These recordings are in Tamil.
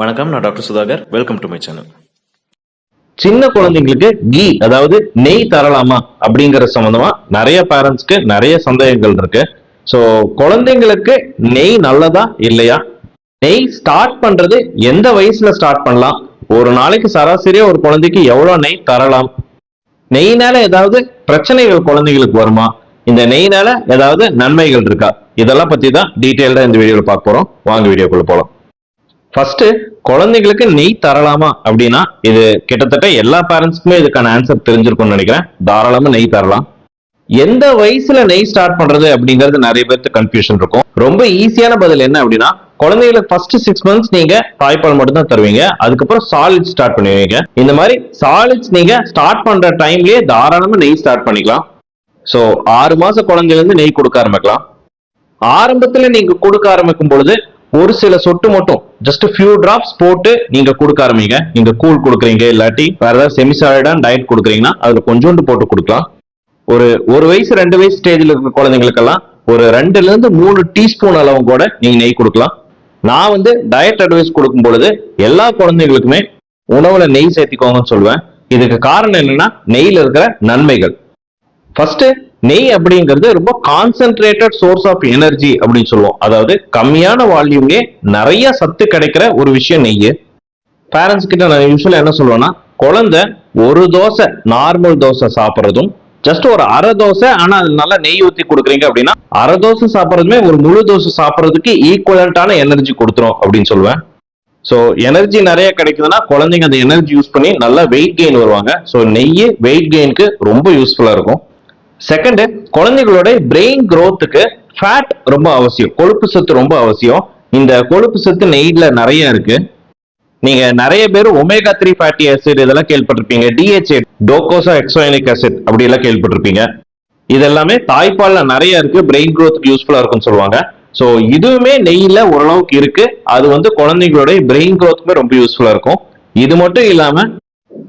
வணக்கம் நான் doctor Sudhakar. Welcome to my channel சின்ன குழந்தைங்களுக்கு கீ அதாவது நெய் தரலாமா அப்படிங்கிற சம்பந்தமா நிறைய பேரண்ட்ஸ்க்கு நிறைய சந்தேகங்கள் இருக்கு. ஸோ குழந்தைங்களுக்கு நெய் நல்லதா இல்லையா? நெய் ஸ்டார்ட் பண்றது எந்த வயசுல ஸ்டார்ட் பண்ணலாம்? ஒரு நாளைக்கு சராசரியா ஒரு குழந்தைக்கு எவ்வளோ நெய் தரலாம்? நெய்னால ஏதாவது பிரச்சனைகள் குழந்தைங்களுக்கு வருமா? இந்த நெய்னால ஏதாவது நன்மைகள் இருக்கா? இதெல்லாம் பத்தி தான் டீட்டெயில்டா இந்த வீடியோவில் பார்க்க போறோம். வாங்க வீடியோக்குள்ள போலாம். ஃபர்ஸ்ட் குழந்தைங்களுக்கு நெய் தரலாமா அப்படின்னா இது கிட்டத்தட்ட எல்லா பேரண்ட்ஸ்க்குமே இதுக்கான ஆன்சர் தெரிஞ்சிருக்கும்னு நினைக்கிறேன். தாராளமா நெய் தரலாம். எந்த வயசுல நெய் ஸ்டார்ட் பண்றது அப்படிங்கிறது நிறைய பேருக்கு கன்ஃபியூஷன் இருக்கும். ரொம்ப ஈஸியான பதில் என்ன அப்படின்னா குழந்தைகளுக்கு ஃபர்ஸ்ட் சிக்ஸ் மந்த்ஸ் நீங்க தாய்ப்பால் மட்டும் தான் தருவீங்க. அதுக்கப்புறம் சாலிட் ஸ்டார்ட் பண்ணுவீங்க. இந்த மாதிரி சாலிட்ஸ் நீங்க ஸ்டார்ட் பண்ற டைம்லயே தாராளமா நெய் ஸ்டார்ட் பண்ணிக்கலாம். ஸோ ஆறு மாச குழந்தைல இருந்து நெய் கொடுக்க ஆரம்பிக்கலாம். ஆரம்பத்துல நீங்க கொடுக்க ஆரம்பிக்கும் பொழுது ஒரு சில சொட்டு மட்டும் ஜஸ்ட் ஃபியூ டிராப்ஸ் போட்டு நீங்க கொடுக்க ஆரம்பிங்க. நீங்க கூழ் கொடுக்குறீங்க இல்லாட்டி வேற ஏதாவது செமிசாலிடான டயட் கொடுக்குறீங்கன்னா அதுல கொஞ்சோண்டு போட்டு கொடுக்கலாம். ஒரு ஒரு வயசு ரெண்டு வயசு ஸ்டேஜ்ல இருக்கிற குழந்தைங்களுக்கெல்லாம் ஒரு ரெண்டுல இருந்து மூணு டீஸ்பூன் அளவு கூட நீங்க நெய் கொடுக்கலாம். நான் வந்து டயட் அட்வைஸ் கொடுக்கும் பொழுது எல்லா குழந்தைங்களுக்குமே உணவுல நெய் சேர்த்திக்கோங்கன்னு சொல்லுவேன். இதுக்கு காரணம் என்னன்னா நெய்ல இருக்கிற நன்மைகள். ஃபர்ஸ்ட் நெய் அப்படிங்கிறது ரொம்ப கான்சென்ட்ரேட்டட் சோர்ஸ் ஆஃப் எனர்ஜி அப்படின்னு சொல்லுவோம். அதாவது கம்மியான வால்யூம்லேயே நிறைய சத்து கிடைக்கிற ஒரு விஷயம் நெய் பேரண்ட்ஸ் கிட்ட நான் யூஸ்வலாக என்ன சொல்லுவேன்னா குழந்தை ஒரு தோசை நார்மல் தோசை சாப்பிட்றதும் ஜஸ்ட் ஒரு அரை தோசை ஆனா அது நல்லா நெய் ஊத்தி கொடுக்குறீங்க அப்படின்னா அரை தோசை சாப்பிட்றதுமே ஒரு முழு தோசை சாப்பிட்றதுக்கு ஈக்குவலண்டான எனர்ஜி கொடுத்துரும் அப்படின்னு சொல்லுவேன். ஸோ எனர்ஜி நிறைய கிடைக்குதுன்னா குழந்தைங்க அந்த எனர்ஜி யூஸ் பண்ணி நல்லா வெயிட் கெயின் வருவாங்க. ஸோ நெய் வெயிட் கெயினுக்கு ரொம்ப யூஸ்ஃபுல்லாக இருக்கும். செகண்ட் குழந்தைகளோட பிரெயின் க்ரோத்துக்கு ஃபேட் ரொம்ப அவசியம். கொழுப்பு சத்து ரொம்ப அவசியம். இந்த கொழுப்பு சத்து நெய்ல நிறைய இருக்கு. நீங்க நிறைய பேர் ஒமேகா த்ரீ ஃபேட்டி ஆசிட் இதெல்லாம் கேள்விப்பட்டிருப்பீங்க. டிஹெச்ஏ டோகோசா எக்ஸோனிக் ஆசிட் அப்படி எல்லாம் கேள்விப்பட்டிருப்பீங்க. இது எல்லாமே தாய்ப்பால்ல நிறைய இருக்கு. பிரெயின் க்ரோத்துக்கு யூஸ்ஃபுல்லா இருக்கும்னு சொல்லுவாங்க. ஸோ இதுவுமே நெய்ல ஓரளவுக்கு இருக்கு. அது வந்து குழந்தைங்களோட பிரெயின் க்ரோத்துக்குமே ரொம்ப யூஸ்ஃபுல்லா இருக்கும். இது மட்டும் இல்லாம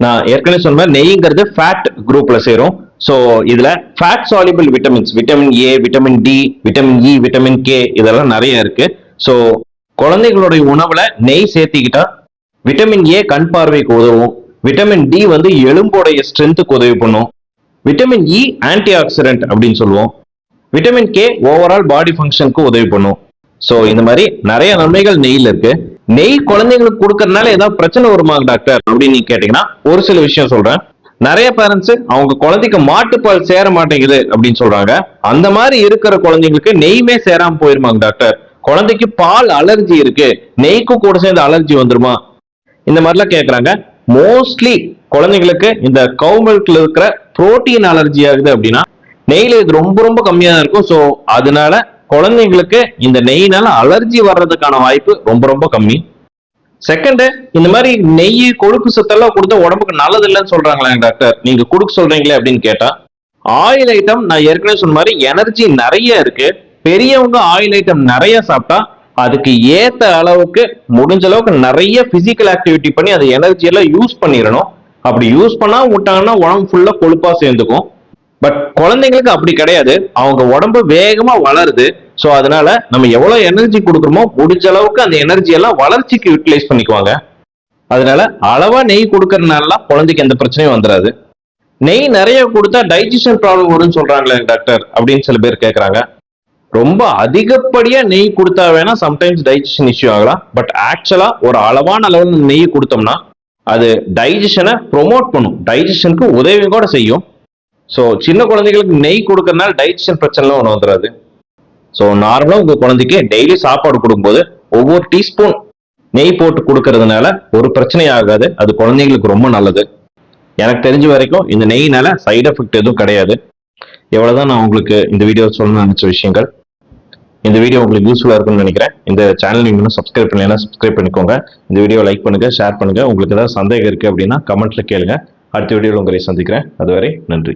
நான் ஏற்கனவே சொன்ன மாதிரி நெய்ங்கிறது ஃபேட் குரூப்ல சேரும். ஸோ இதில் fat soluble vitamins vitamin A vitamin D vitamin E vitamin K இதெல்லாம் நிறைய இருக்கு. ஸோ குழந்தைகளுடைய உணவில் நெய் சேர்த்திக்கிட்டா விட்டமின் ஏ கண் பார்வைக்கு உதவும். விட்டமின் டி வந்து எலும்போடைய ஸ்ட்ரென்த்துக்கு உதவி பண்ணும். விட்டமின் இ ஆன்டி ஆக்சிடென்ட் அப்படின்னு சொல்லுவோம். விட்டமின் கே ஓவரால் பாடி ஃபங்க்ஷனுக்கு உதவி பண்ணும். ஸோ இந்த மாதிரி நிறைய நன்மைகள் நெய்யில் இருக்கு. நெய் குழந்தைங்களுக்கு கொடுக்கறதுனால ஏதாவது பிரச்சனை வருமா டாக்டர் அப்படின்னு நீங்க கேட்டீங்கன்னா ஒரு சில விஷயம் சொல்றேன். நிறைய பேரண்ட்ஸ் அவங்க குழந்தைக்கு மாட்டுப்பால் சேர மாட்டேங்குது அப்படின்னு சொல்றாங்க. அந்த மாதிரி இருக்கிற குழந்தைங்களுக்கு நெய்மே சேராம போயிருமாங்க டாக்டர் குழந்தைக்கு பால் அலர்ஜி இருக்கு. நெய்க்கு கூட சேர்ந்து அலர்ஜி வந்துருமா? இந்த மாதிரிலாம் கேட்குறாங்க மோஸ்ட்லி குழந்தைங்களுக்கு இந்த கவு மில்க்ல இருக்கிற புரோட்டீன் அலர்ஜி ஆகுது அப்படின்னா நெய்ல இது ரொம்ப ரொம்ப கம்மியா தான் இருக்கும். ஸோ அதனால குழந்தைங்களுக்கு இந்த நெய்னால அலர்ஜி வர்றதுக்கான வாய்ப்பு ரொம்ப ரொம்ப கம்மி. செகண்ட் இந்த மாதிரி நெய் கொழுப்பு சத்தெல்லாம் கொடுத்தா உடம்புக்கு நல்லது இல்லைன்னு சொல்றாங்களே டாக்டர் நீங்க கொடுக்க சொல்றீங்களே அப்படின்னு கேட்டா ஆயில் ஐட்டம் நான் ஏற்கனவே சொன்ன மாதிரி எனர்ஜி நிறைய இருக்கு. பெரியவங்க ஆயில் ஐட்டம் நிறைய சாப்பிட்டா அதுக்கு ஏத்த அளவுக்கு முடிஞ்ச அளவுக்கு நிறைய பிசிக்கல் ஆக்டிவிட்டி பண்ணி அந்த எனர்ஜி எல்லாம் யூஸ் பண்ணிடணும். அப்படி யூஸ் பண்ணா விட்டாங்கன்னா உடம்பு ஃபுல்லா கொழுப்பா சேர்ந்துக்கும். பட் குழந்தைங்களுக்கு அப்படி கிடையாது. அவங்க உடம்பு வேகமா வளருது. ஸோ அதனால நம்ம எவ்வளோ எனர்ஜி கொடுக்குறோமோ முடிஞ்ச அளவுக்கு அந்த எனர்ஜி எல்லாம் வளர்ச்சிக்கு யூட்டிலைஸ் பண்ணிக்குவாங்க. அதனால அளவா நெய் கொடுக்கறதுனாலலாம் குழந்தைக்கு எந்த பிரச்சனையும் வந்துடாது நெய் நிறைய கொடுத்தா டைஜஷன் ப்ராப்ளம் வரும்னு சொல்றாங்களே டாக்டர் அப்படின்னு சில பேர் கேட்குறாங்க ரொம்ப அதிகப்படியா நெய் கொடுத்தா வேணா சம்டைம்ஸ் டைஜஷன் இஷ்யூ ஆகலாம். பட் ஆக்சுவலா ஒரு அளவான அளவில் நெய் கொடுத்தோம்னா அது டைஜஷனை ப்ரொமோட் பண்ணும். டைஜஷனுக்கு உதவி கூட செய்யும். ஸோ சின்ன குழந்தைகளுக்கு நெய் கொடுக்கறதுனால டைஜஷன் பிரச்சனைலாம் ஒன்று வந்துடாது ஸோ நார்மலாக உங்கள் குழந்தைக்கு டெய்லி சாப்பாடு கொடுக்கும்போது ஒவ்வொரு டீஸ்பூன் நெய் போட்டு கொடுக்கறதுனால ஒரு பிரச்சனையும் ஆகாது அது குழந்தைங்களுக்கு ரொம்ப நல்லது. எனக்கு தெரிஞ்ச வரைக்கும் இந்த நெய்னால சைடு எஃபெக்ட் எதுவும் கிடையாது. எவ்வளோதான் நான் உங்களுக்கு இந்த வீடியோ சொல்லணும்னு நினச்ச விஷயங்கள் இந்த வீடியோ உங்களுக்கு யூஸ்ஃபுல்லாக இருக்கும்னு நினைக்கிறேன். இந்த சேனல் நீங்கள் இன்னும் சப்ஸ்கிரைப் பண்ணலைன்னா சப்ஸ்கிரைப் பண்ணிக்கோங்க. இந்த வீடியோ லைக் பண்ணுங்கள் ஷேர் பண்ணுங்கள் உங்களுக்கு ஏதாவது சந்தேகம் இருக்குது அப்படின்னா கமெண்ட்டில் கேளுங்க. அடுத்த வீடியோவில் உங்களை சந்திக்கிறேன். அதுவரை நன்றி.